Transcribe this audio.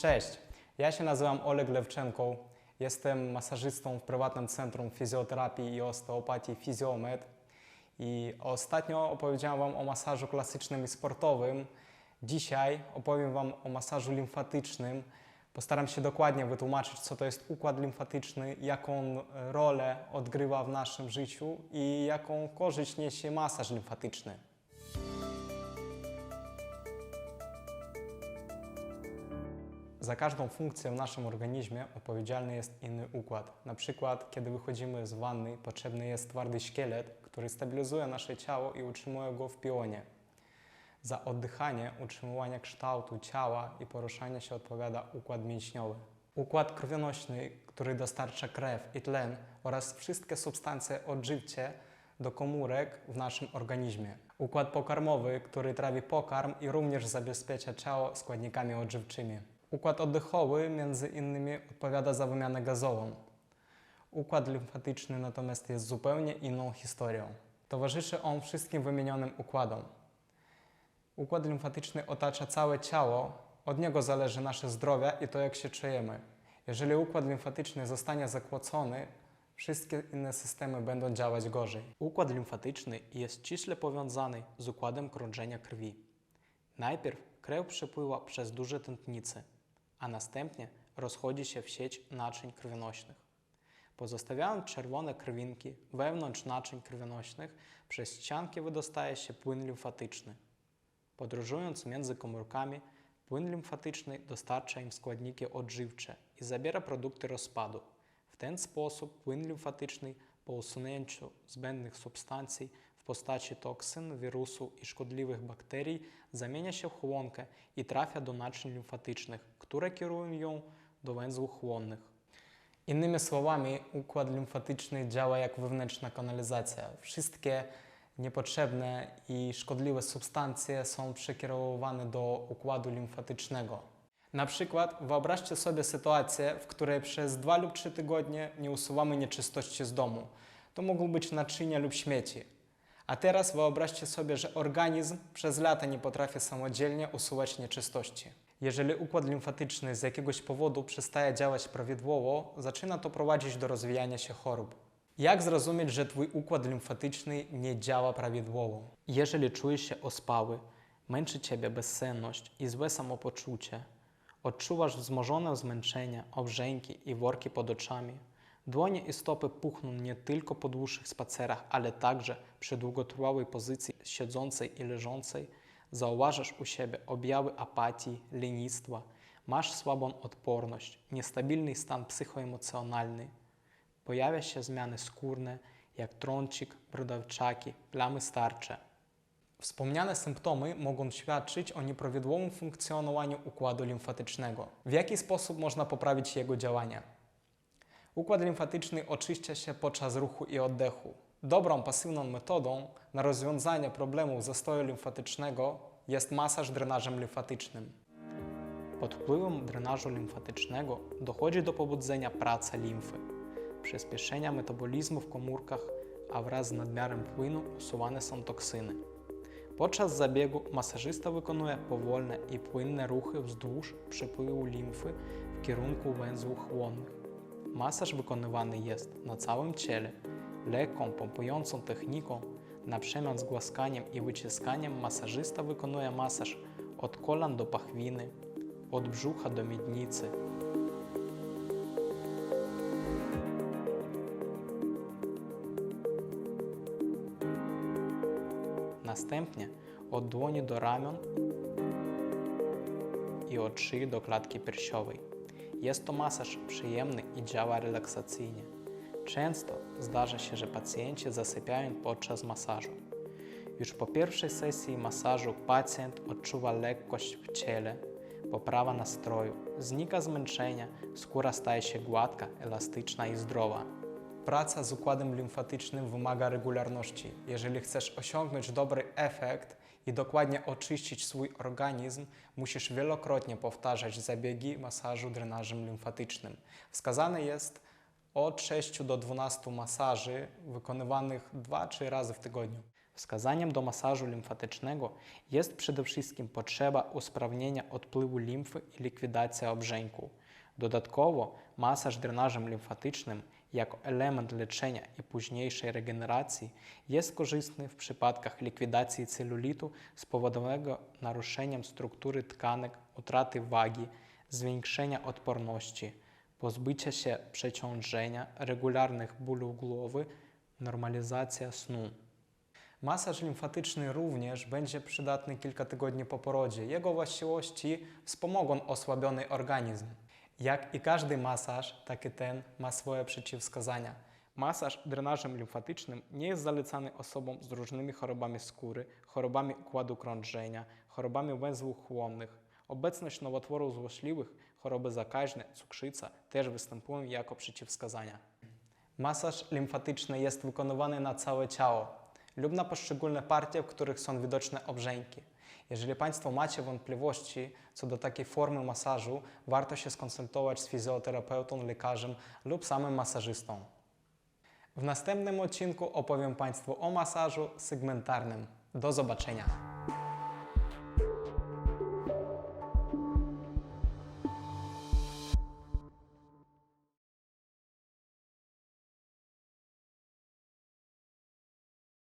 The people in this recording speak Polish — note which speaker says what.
Speaker 1: Cześć, ja się nazywam Oleg Lewczenko. Jestem masażystą w prywatnym centrum fizjoterapii i osteopatii Fizjomed. I ostatnio opowiedziałem Wam o masażu klasycznym i sportowym. Dzisiaj opowiem Wam o masażu limfatycznym. Postaram się dokładnie wytłumaczyć, co to jest układ limfatyczny, jaką rolę odgrywa w naszym życiu i jaką korzyść niesie masaż limfatyczny. Za każdą funkcję w naszym organizmie odpowiedzialny jest inny układ. Na przykład, kiedy wychodzimy z wanny, potrzebny jest twardy szkielet, który stabilizuje nasze ciało i utrzymuje go w pionie. Za oddychanie, utrzymywanie kształtu ciała i poruszanie się odpowiada układ mięśniowy. Układ krwionośny, który dostarcza krew i tlen oraz wszystkie substancje odżywcze do komórek w naszym organizmie. Układ pokarmowy, który trawi pokarm i również zabezpiecza ciało składnikami odżywczymi. Układ oddechowy między innymi odpowiada za wymianę gazową. Układ limfatyczny natomiast jest zupełnie inną historią. Towarzyszy on wszystkim wymienionym układom. Układ limfatyczny otacza całe ciało, od niego zależy nasze zdrowie i to, jak się czujemy. Jeżeli układ limfatyczny zostanie zakłócony, wszystkie inne systemy będą działać gorzej. Układ limfatyczny jest ściśle powiązany z układem krążenia krwi. Najpierw krew przepływa przez duże tętnice, a następnie rozchodzi się w sieć naczyń krwionośnych. Pozostawiając czerwone krwinki wewnątrz naczyń krwionośnych, przez ścianki wydostaje się płyn limfatyczny. Podróżując między komórkami, płyn limfatyczny dostarcza im składniki odżywcze i zabiera produkty rozpadu. W ten sposób płyn limfatyczny po usunięciu zbędnych substancji postaci wirusu i szkodliwych bakterii zamienia się w chłonkę i trafia do naczyń limfatycznych, które kierują ją do węzłów chłonnych. Innymi słowami, układ limfatyczny działa jak wewnętrzna kanalizacja. Wszystkie niepotrzebne i szkodliwe substancje są przekierowywane do układu limfatycznego. Na przykład wyobraźcie sobie sytuację, w której przez dwa lub trzy tygodnie nie usuwamy nieczystości z domu. To mogą być naczynia lub śmieci. A teraz wyobraźcie sobie, że organizm przez lata nie potrafi samodzielnie usuwać nieczystości. Jeżeli układ limfatyczny z jakiegoś powodu przestaje działać prawidłowo, zaczyna to prowadzić do rozwijania się chorób. Jak zrozumieć, że Twój układ limfatyczny nie działa prawidłowo? Jeżeli czujesz się ospały, męczy Ciebie bezsenność i złe samopoczucie, odczuwasz wzmożone zmęczenie, obrzęki i worki pod oczami, dłonie i stopy puchną nie tylko po dłuższych spacerach, ale także przy długotrwałej pozycji siedzącej i leżącej, zauważasz u siebie objawy apatii, lenistwa, masz słabą odporność, niestabilny stan psychoemocjonalny, pojawia się zmiany skórne, jak trącik, brodawczaki, plamy starcze. Wspomniane symptomy mogą świadczyć o nieprawidłowym funkcjonowaniu układu limfatycznego. W jaki sposób można poprawić jego działanie? Układ limfatyczny oczyszcza się podczas ruchu i oddechu. Dobrą pasywną metodą na rozwiązanie problemu zastoju limfatycznego jest masaż drenażem limfatycznym. Pod wpływem drenażu limfatycznego dochodzi do pobudzenia pracy limfy, przyspieszenia metabolizmu w komórkach, a wraz z nadmiarem płynu usuwane są toksyny. Podczas zabiegu masażysta wykonuje powolne i płynne ruchy wzdłuż przepływu limfy w kierunku węzłów chłonnych. Masaż wykonywany jest na całym ciele, lekką, pompującą techniką. Na przemian z głaskaniem i wyciskaniem masażysta wykonuje masaż od kolan do pachwiny, od brzucha do miednicy. Następnie od dłoni do ramion i od szyi do klatki piersiowej. Jest to masaż przyjemny i działa relaksacyjnie. Często zdarza się, że pacjenci zasypiają podczas masażu. Już po pierwszej sesji masażu pacjent odczuwa lekkość w ciele, poprawa nastroju, znika zmęczenie, skóra staje się gładka, elastyczna i zdrowa. Praca z układem limfatycznym wymaga regularności. Jeżeli chcesz osiągnąć dobry efekt i dokładnie oczyścić swój organizm, musisz wielokrotnie powtarzać zabiegi masażu drenażem limfatycznym. Wskazane jest od 6 do 12 masaży wykonywanych 2-3 razy w tygodniu. Wskazaniem do masażu limfatycznego jest przede wszystkim potrzeba usprawnienia odpływu limfy i likwidacja obrzęku. Dodatkowo masaż drenażem limfatycznym jako element leczenia i późniejszej regeneracji jest korzystny w przypadkach likwidacji celulitu spowodowanego naruszeniem struktury tkanek, utraty wagi, zwiększenia odporności, pozbycia się przeciążenia, regularnych bólów głowy, normalizacja snu. Masaż limfatyczny również będzie przydatny kilka tygodni po porodzie. Jego właściwości wspomogą osłabiony organizm. Jak i każdy masaż, tak i ten ma swoje przeciwwskazania. Masaż drenażem limfatycznym nie jest zalecany osobom z różnymi chorobami skóry, chorobami układu krążenia, chorobami węzłów chłonnych. Obecność nowotworów złośliwych, choroby zakaźne, cukrzyca też występują jako przeciwwskazania. Masaż limfatyczny jest wykonywany na całe ciało lub na poszczególne partie, w których są widoczne obrzęki. Jeżeli Państwo macie wątpliwości co do takiej formy masażu, warto się skonsultować z fizjoterapeutą, lekarzem lub samym masażystą. W następnym odcinku opowiem Państwu o masażu segmentarnym. Do zobaczenia.